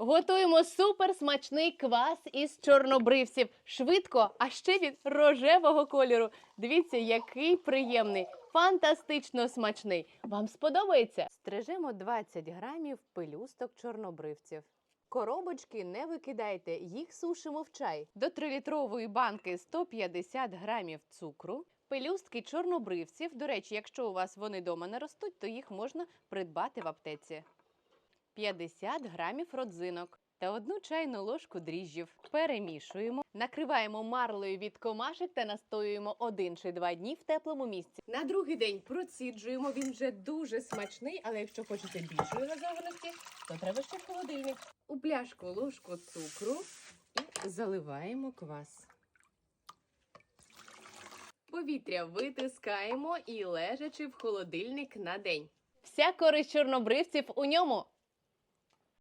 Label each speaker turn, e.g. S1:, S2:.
S1: Готуємо суперсмачний квас із чорнобривців. Швидко, а ще від рожевого кольору. Дивіться, який приємний, фантастично смачний. Вам сподобається? Стрижемо 20 грамів пелюсток чорнобривців. Коробочки не викидайте, їх сушимо в чай. До 3-літрової банки 150 грамів цукру. Пелюстки чорнобривців. До речі, якщо у вас вони дома не ростуть, то їх можна придбати в аптеці. 50 грамів родзинок та одну чайну ложку дріжджів. Перемішуємо, накриваємо марлею від комашек та настоюємо один чи два дні в теплому місці. На другий день проціджуємо. Він вже дуже смачний, але якщо хочете більшої газованості, то треба ще в холодильник. У пляшку ложку цукру і заливаємо квас. Повітря витискаємо і лежачи в холодильник на день. Вся користь чорнобривців у ньому.